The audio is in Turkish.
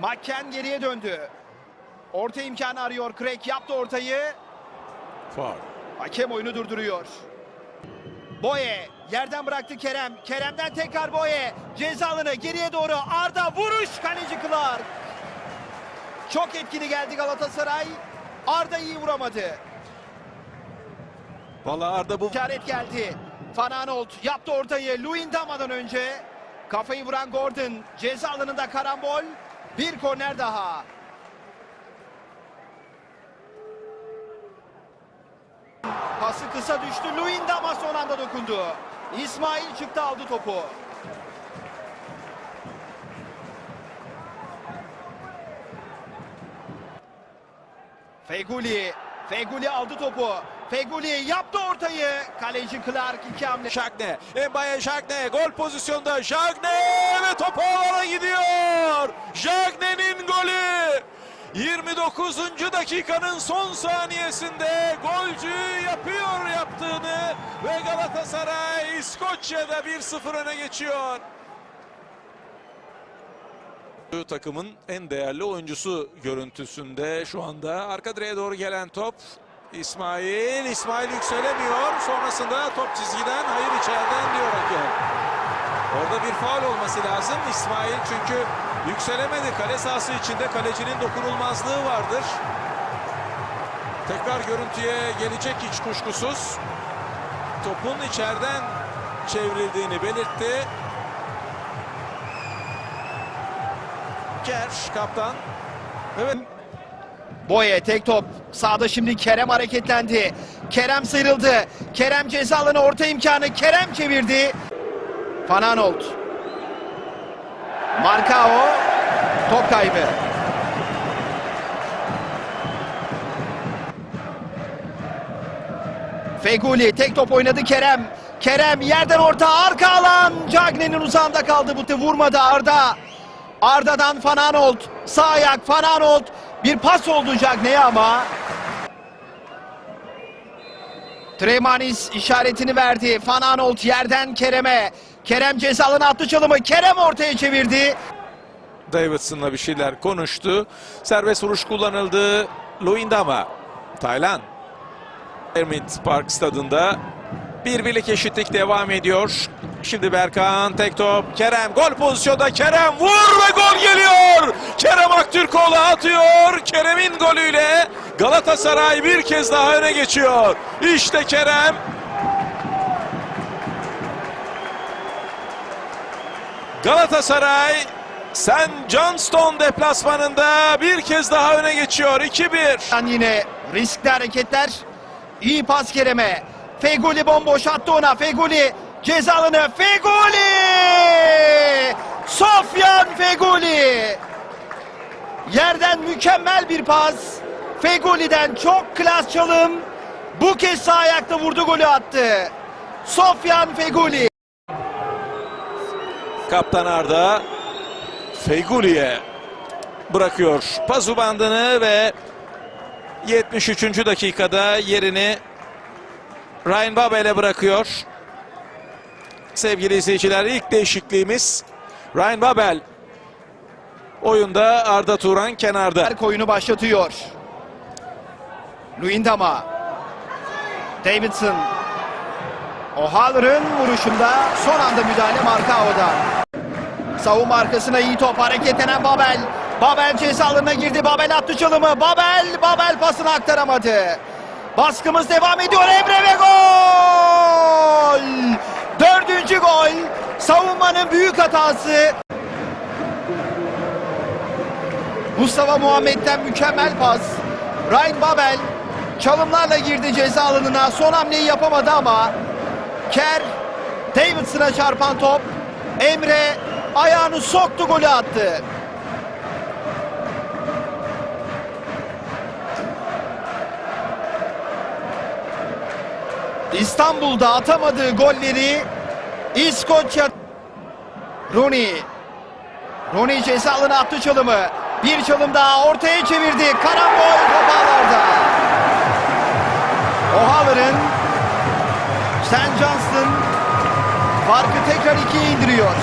Makken geriye döndü. Orta imkanı arıyor. Craig yaptı ortayı. Faul. Hakem oyunu durduruyor. Boye yerden bıraktı Kerem. Kerem'den tekrar Boye. Ceza alanı geriye doğru. Arda vuruş kaleci Clark. Çok etkili geldi Galatasaray. Arda iyi vuramadı. Vallahi Arda bu İşaret geldi. Van Aanholt yaptı ortayı. Luyendama'dan önce. Kafayı vuran Gordon. Ceza alanında karambol. Bir korner daha. Pası kısa düştü. Luyendama son anda dokundu. İsmail çıktı aldı topu. Feguli. Feguli aldı topu. Feguli yaptı ortayı. Kaleci Clark iki hamle. Şakne. Mbaye Şakne. Gol pozisyonda. Şakne ve top ağlara gidiyor. Şakne'nin golü. 29. dakikanın son saniyesinde golcü yapıyor yaptığını ve Galatasaray İskoçya'da 1-0 öne geçiyor. Takımın en değerli oyuncusu görüntüsünde şu anda arka direğe doğru gelen top İsmail, İsmail yükselemiyor. Sonrasında top çizgiden, hayır içeriden diyor hakem. Orada bir faul olması lazım. İsmail çünkü yükselemedi. Kale sahası içinde kalecinin dokunulmazlığı vardır. Tekrar görüntüye gelecek hiç kuşkusuz. Topun içeriden çevrildiğini belirtti. Kerş kaptan. Evet. Boye tek top. Sağda şimdi Kerem hareketlendi. Kerem sıyrıldı. Kerem ceza alanı orta imkanı. Kerem çevirdi. Van Aanholt. Marcao. Top kaybı. Feguli tek top oynadı Kerem. Kerem yerden orta arka alan. Cagne'nin uzağında kaldı bu vurmadı Arda. Arda'dan Van Aanholt. Sağ ayak Van Aanholt. Bir pas oldu Cagne'ye ama. Tremanis işaretini verdi. Van Aanholt yerden Kerem'e. Kerem cezalarını attı çalımı. Kerem ortaya çevirdi. Davidson'la bir şeyler konuştu. Serbest vuruş kullanıldı. Luindama. Taylan. Hermit Park stadında bir birlik eşitlik devam ediyor. Şimdi Berkan tek top. Kerem gol pozisyonda. Kerem vur ve gol geliyor. Kerem Aktürkoğlu atıyor. Kerem'in golüyle Galatasaray bir kez daha öne geçiyor. İşte Kerem. Galatasaray St. Johnston deplasmanında bir kez daha öne geçiyor. 2-1. Yan Yine riskli hareketler. İyi pas Kerem'e. Feguli bomboş attı ona. Feguli ceza alanı. Feguli! Sofyan Feguli! Yerden mükemmel bir pas. Feguli'den çok klas çalım. Bu kez sağ ayakta vurdu golü attı. Sofyan Feguli. Kaptan Arda Feyguli'ye bırakıyor pazu bandını ve 73. dakikada yerini Ryan Babel'e bırakıyor. Sevgili izleyiciler ilk değişikliğimiz Ryan Babel. Oyunda Arda Turan kenarda. Berk oyunu başlatıyor. Luyendama. Davidson. O'Halloran vuruşunda son anda müdahale Marcao'dan. Savunma arkasına iyi top hareketlenen Babel. Babel ceza alanına girdi. Babel attı çalımı. Babel, Babel pasını aktaramadı. Baskımız devam ediyor. Emre ve gol! Dördüncü gol. Savunmanın büyük hatası. Mustafa Muhammed'den mükemmel pas. Ryan Babel çalımlarla girdi ceza alanına. Son hamleyi yapamadı ama Ker Davidson'a çarpan top. Emre ayağını soktu golü attı. İstanbul'da atamadığı golleri İskoçya Rooney Rooney ceza alanına attı çalımı. Bir çalım daha ortaya çevirdi. Karambol top ağlarda. O'Halloran St. Johnston farkı tekrar ikiye indiriyor.